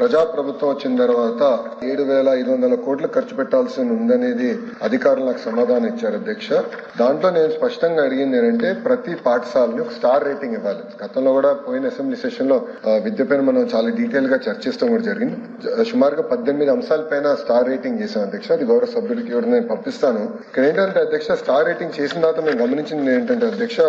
ప్రజాప్రభుత్వం వచ్చిన తర్వాత ఏడు వేల ఐదు వందల కోట్లు ఖర్చు పెట్టాల్సి ఉందనేది అధికారులు నాకు సమాధానం ఇచ్చారు అధ్యక్ష. దాంట్లో నేను స్పష్టంగా అడిగింది ఏంటంటే ప్రతి పాఠశాలని ఒక స్టార్ రేటింగ్ ఇవ్వాలి. గతంలో కూడా పోయిన అసెంబ్లీ సెషన్లో విద్య పైన మనం చాలా డీటెయిల్గా చర్చిస్తాం కూడా జరిగింది. సుమారుగా పద్దెనిమిది అంశాల పైన స్టార్ రేటింగ్ చేశాం అధ్యక్ష. అది గౌరవ సభ్యులకి కూడా నేను పంపిస్తాను. ఇక్కడ ఏంటంటే అధ్యక్ష స్టార్ రేటింగ్ చేసిన తర్వాత మేము గమనించింది ఏంటంటే అధ్యక్ష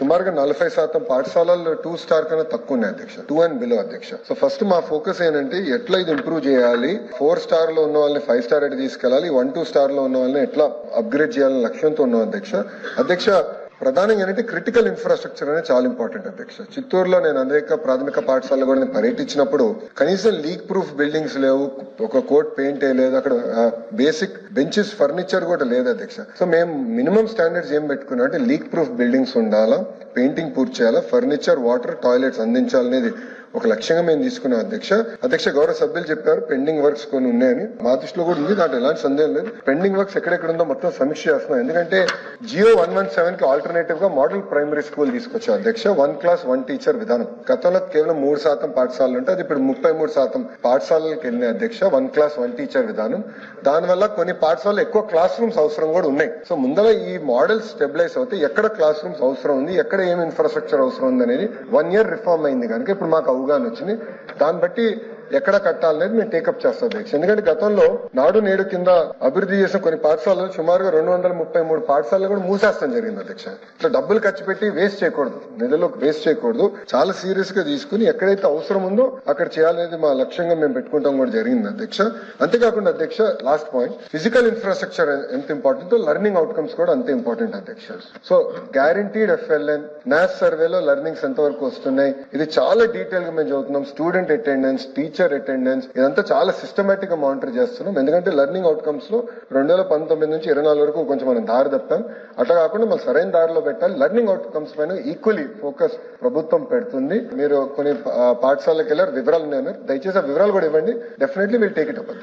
సుమారుగా నలభై శాతం పాఠశాలల్లో టూ స్టార్ కన్నా తక్కువ ఉన్నాయి అధ్యక్ష. టూ అండ్ బిలో అధ్యక్ష. సో ఫస్ట్ మా ఫోకస్ ఏంటంటే ఎట్లా ఇది ఇంప్రూవ్ చేయాలి? ఫోర్ స్టార్లో ఉన్న వాళ్ళని ఫైవ్ స్టార్ అటు తీసుకెళ్ళాలి. వన్ టూ స్టార్లో ఉన్న వాళ్ళని ఎట్లా అప్గ్రేడ్ చేయాలని లక్ష్యంతో ఉన్నాం అధ్యక్ష? అధ్యక్ష ప్రధానంగా ఏంటంటే క్రిటికల్ ఇన్ఫ్రాస్ట్రక్చర్ అనేది చాలా ఇంపార్టెంట్ అధ్యక్ష. చిత్తూరులో నేను అనేక ప్రాథమిక పాఠశాలలో కూడా నేను పర్యటించినప్పుడు కనీసం లీక్ ప్రూఫ్ బిల్డింగ్స్ లేవు ఒక కోట్ పెయింట్ లేదు అక్కడ బేసిక్ బెంచెస్ ఫర్నిచర్ కూడా లేదు అధ్యక్ష. సో మేము మినిమం స్టాండర్డ్స్ ఏం పెట్టుకున్నా అంటే లీక్ ప్రూఫ్ బిల్డింగ్స్ ఉండాలా పెయింటింగ్ పూర్తి చేయాలా ఫర్నిచర్ వాటర్ టాయిలెట్స్ అందించాలనేది ఒక లక్ష్యంగా మేము తీసుకున్నాం అధ్యక్ష అధ్యక్ష గౌరవ సభ్యులు చెప్పారు పెండింగ్ వర్క్స్ కొన్ని ఉన్నాయని మా దృష్టిలో కూడా ఉంది దాంట్లో ఎలాంటి సందేహం లేదు. పెండింగ్ వర్క్స్ ఎక్కడెక్కడ ఉందో మొత్తం సమీక్ష చేస్తున్నాం. ఎందుకంటే జియో వన్ వన్ సెవెన్కి ఆల్టర్నేటివ్గా మోడల్ ప్రైమరీ స్కూల్ తీసుకొచ్చాం అధ్యక్ష. వన్ క్లాస్ వన్ టీచర్ విధానం. గతంలో కేవలం మూడు శాతం పాఠశాలలు ఉంటే అది ఇప్పుడు ముప్పై మూడు శాతం పాఠశాలలకు వెళ్ళిన అధ్యక్ష. వన్ క్లాస్ వన్ టీచర్ విధానం. దానివల్ల కొన్ని పాఠశాలలు ఎక్కువ క్లాస్ రూమ్స్ అవసరం కూడా ఉన్నాయి. సో ముందర ఈ మోడల్ స్టెబిలైజ్ అవుతే ఎక్కడ క్లాస్ రూమ్స్ అవసరం ఉంది ఎక్కడ ఏం ఇన్ఫ్రాస్ట్రక్చర్ అవసరం ఉంది అనేది వన్ ఇయర్ రిఫార్మ్ అయింది కనుక ఇప్పుడు మాకు అవగాహన వచ్చింది దాన్ని బట్టి ఎక్కడ కట్టాలనేది మేము టేకప్ చేస్తాం అధ్యక్ష. ఎందుకంటే గతంలో నాడు నేడు కింద అభివృద్ధి చేసిన కొన్ని పాఠశాలలు సుమారుగా రెండు వందల ముప్పై మూడు పాఠశాలలు కూడా మూసేస్తాం జరిగింది అధ్యక్ష. ఇట్లా డబ్బులు ఖర్చు పెట్టి వేస్ట్ చేయకూడదు. నిధులు వేస్ట్ చేయకూడదు. చాలా సీరియస్గా తీసుకుని ఎక్కడైతే అవసరం ఉందో అక్కడ చేయాలనేది మా లక్ష్యంగా మేము పెట్టుకుంటాం కూడా జరిగింది అధ్యక్ష. అంతేకాకుండా అధ్యక్ష లాస్ట్ పాయింట్ ఫిజికల్ ఇన్ఫ్రాస్ట్రక్చర్ ఎంత ఇంపార్టెంట్ లెర్నింగ్ అవుట్కమ్స్ కూడా అంతే ఇంపార్టెంట్ అధ్యక్ష. సో గ్యారంటీడ్ ఎఫ్ఎల్ఎన్ నాస్ సర్వేలో లెర్నింగ్స్ ఎంతవరకు వస్తున్నాయి? ఇది చాలా డీటెయిల్గా మేము చదువుతున్నాం. స్టూడెంట్ అటెండెన్స్ టీచర్ అటెండెన్స్ ఇదంతా చాలా సిస్టమేటిక్గా మానిటర్ చేస్తున్నాం. ఎందుకంటే లెర్నింగ్ అవుట్కమ్స్లో రెండు వేల పంతొమ్మిది నుంచి ఇరవై నాలుగు వరకు కొంచెం మనం దారి తప్పాం. అట్లా కాకుండా మనం సరైన దారిలో పెట్టాలి. లెర్నింగ్ అవుట్కమ్స్ పైన ఈక్వలీ ఫోకస్ ప్రభుత్వం పెడుతుంది. మీరు కొన్ని పాఠశాలకు వెళ్ళారు వివరాలు ఉన్నాయి. దయచేసి ఆ వివరాలు కూడా ఇవ్వండి. Definitely will take it up